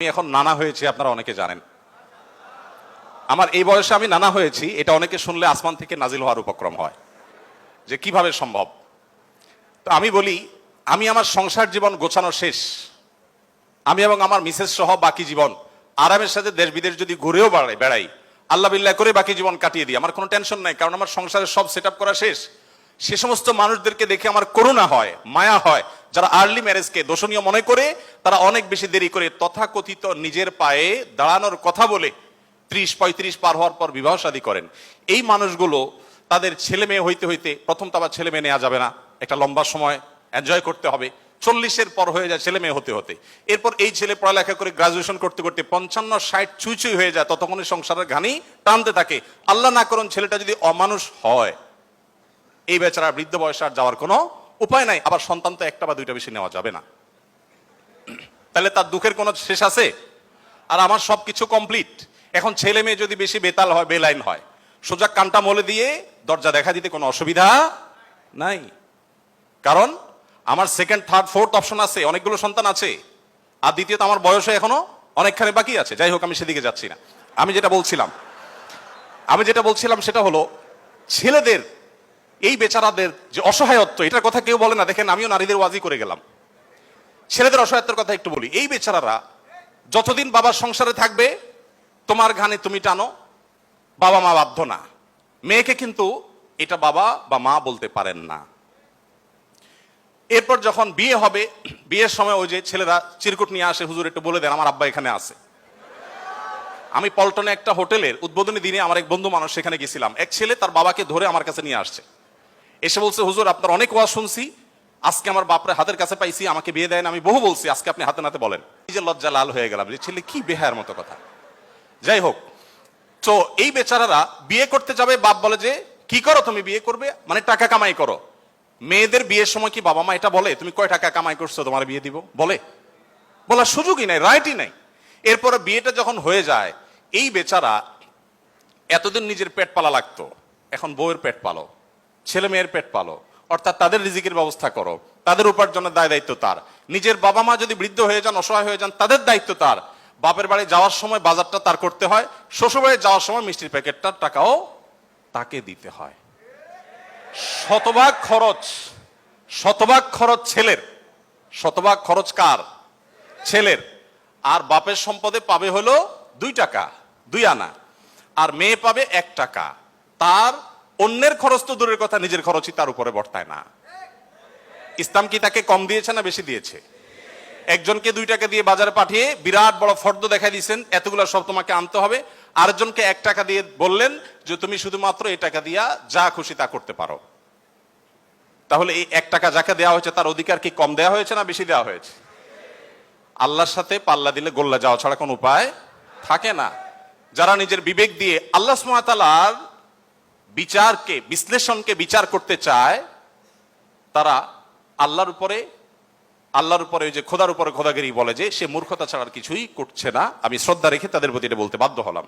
আমি এখন নানা হয়েছি, আপনারা অনেকে জানেন। আমার এই বয়সে আমি নানা হয়েছি, এটা অনেকে শুনলে আসমান থেকে নাজিল হওয়ার উপক্রম হয়, যে কীভাবে সম্ভব। তো আমি বলি, আমি আমার সংসার জীবন গোছানো শেষ। আমি এবং আমার মিসেস সহ বাকি জীবন, আরামের সাথে দেশ বিদেশ যদি ঘুরেও বেড়াই বেড়াই, আল্লাহ বিল্লাহ করে বাকি জীবন কাটিয়ে দিই, আমার কোনো টেনশন নাই, কারণ আমার সংসারের সব সেট করা শেষ। সে সমস্ত মানুষদেরকে দেখে আমার করুণা হয়, মায়া হয়। যারা আর্লি ম্যারেজকে দোষণীয় মনে করে, তারা অনেক বেশি দেরি করে তথাকথিত নিজের পায়ে দাঁড়ানোর কথা বলে ত্রিশ, পঁয়ত্রিশ পার হওয়ার পর বিবাহ শাদী করেন। এই মানুষগুলো তাদের ছেলে মেয়ে হইতে হইতে প্রথম তো আবার ছেলে মেয়ে নেওয়া যাবে না, একটা লম্বা সময় এনজয় করতে হবে। চল্লিশের পর হয়ে যায় ছেলে মেয়ে হতে হতে। এরপর এই ছেলে পড়ালেখা করে গ্রাজুয়েশন করতে করতে পঞ্চান্ন, ষাট চুই হয়ে যায়, ততক্ষণে সংসারের ঘানি টানতে থাকে। আল্লাহ না করুন ছেলেটা যদি অমানুষ হয়। এই বেচারা বৃদ্ধ বয়সে আর যাওয়ার কোনো উপায় নাই, আবার সন্তান তো একটা বা দুইটা বেশি নেওয়া যাবে না। তাহলে তার দুঃখের কোনো শেষ আছে? আর আমার সব কিছু কমপ্লিট এখন ছেলে মেয়ে যদি বেশি বেতাল হয়, বেলাইন হয়, সোজা কানটা মলে দিয়ে দরজা দেখা দিতে কোনো অসুবিধা নাই। কারণ আমার সেকেন্ড থার্ড ফোর্থ অপশন আছে, অনেকগুলো সন্তান আছে, আর দ্বিতীয়ত আমার বয়সে এখনও অনেকখানি বাকি আছে। যাই হোক, আমি সেদিকে যাচ্ছি না। আমি যেটা বলছিলাম, আমি যেটা বলছিলাম সেটা হলো, ছেলেদের এই বেচারাদের যে অসহায়ত্ব, এটার কথা কেউ বলে না। দেখেন, আমিও নারীদের ওয়াজি করে গেলাম। ছেলেদের অসহায়ত্বের কথা একটু বলি। এই বেচারারা যতদিন বাবার সংসারে থাকবে, তোমার ঘানে তুমি টানো, বাবা মা বাধ্য না। মেয়েকে কিন্তু এটা বাবা বা মা বলতে পারেন না। এরপর যখন বিয়ে হবে, বিয়ের সময় ওই যে ছেলেরা চিরকুট নিয়ে আসে, হুজুর, একটু বলে দেন, আমার আব্বা এখানে আছে। আমি পল্টনে একটা হোটেলের উদ্বোধনী দিনে আমার এক বন্ধু মানুষ সেখানে গেছিলাম। এক ছেলে তার বাবাকে ধরে আমার কাছে নিয়ে আসছে। এসে বলছে, হুজুর, আপনার অনেক ওয়াজ শুনছি। আজকে আমার বাপরে হাতের কাছে পাইছি, আমাকে বিয়ে দেন, আমি বহু বলছি, আজকে আপনি হাতে নাতে বলেন। এই যে লজ্জা লাল হয়ে গেলাম যে, ছেলে, কি বেহার মতো কথা? যাই হোক, তো এই বেচারারা বিয়ে করতে যাবে, বাপ বলে যে, কি করো তুমি, বিয়ে করবে? মানে টাকা কামাই করো। মেয়েদের বিয়ের সময় কি বাবা মা এটা বলে, তুমি কয় টাকা কামাই করছ, তোমার বিয়ে দিব? বলে। বলার সুযোগই নাই রাইটই নাই। এরপরে বিয়েটা যখন হয়ে যায়, এই বেচারা এতদিন নিজের পেট পালা লাগতো, এখন বউয়ের পেট পালো। ছেলে মেয়ের পেট পালো। অর্থাৎ তাদের রিজিকের ব্যবস্থা করো। তাদের উপার্জনের দায় দায়িত্ব তার। নিজের বাবা মা যদি বৃদ্ধ হয়ে যান, অসহায় হয়ে যান, তাদের দায়িত্ব তার। বাপের বাড়ি যাওয়ার সময় বাজারটা তার করতে হয়। শ্বশুর বাড়ি যাওয়ার সময় মিষ্টির প্যাকেটটার টাকাও তাকে দিতে হয়। শতভাগ খরচ শতভাগ খরচ ছেলের। শতভাগ খরচ কার? ছেলের। আর বাপের সম্পদে পাবে হলো দুই টাকা, দুই আনা। আর মেয়ে পাবে এক টাকা। তার অন্যের খরচ তো দূরের কথা, নিজের খরচই তার উপরে বর্তায় না। ইসলাম কি তাকে কম দিয়েছে না বেশি দিয়েছে? একজনকে দুই টাকা দিয়ে বাজারে পাঠিয়ে বিরাট বড় ফর্দ দেখাই দিয়েছেন, এতগুলো সব তোমাকে আনতে হবে। আরেকজনকে এক টাকা দিয়ে বললেন যে, তুমি শুধুমাত্র এই টাকা দিয়া যা খুশি তা করতে পারো। তাহলে এই এক টাকা যাকে দেওয়া হয়েছে, তার অধিকার কি কম দেওয়া হয়েছে না বেশি দেওয়া হয়েছে? আল্লাহর সাথে পাল্লা দিলে গোল্লা যাওয়া ছাড়া কোনো উপায় থাকে না। যারা নিজের বিবেক দিয়ে আল্লাহ সুমাতালার বিচারকে, বিশ্লেষণকে বিচার করতে চায়, তারা আল্লাহর উপরে আল্লাহর উপরে যে খোদার উপরে খোদাগিরি বলে যে সে মূর্খতা ছাড়ার কিছুই করছে না। আমি শ্রদ্ধা রেখে তাদের প্রতি এটা বলতে বাধ্য হলাম।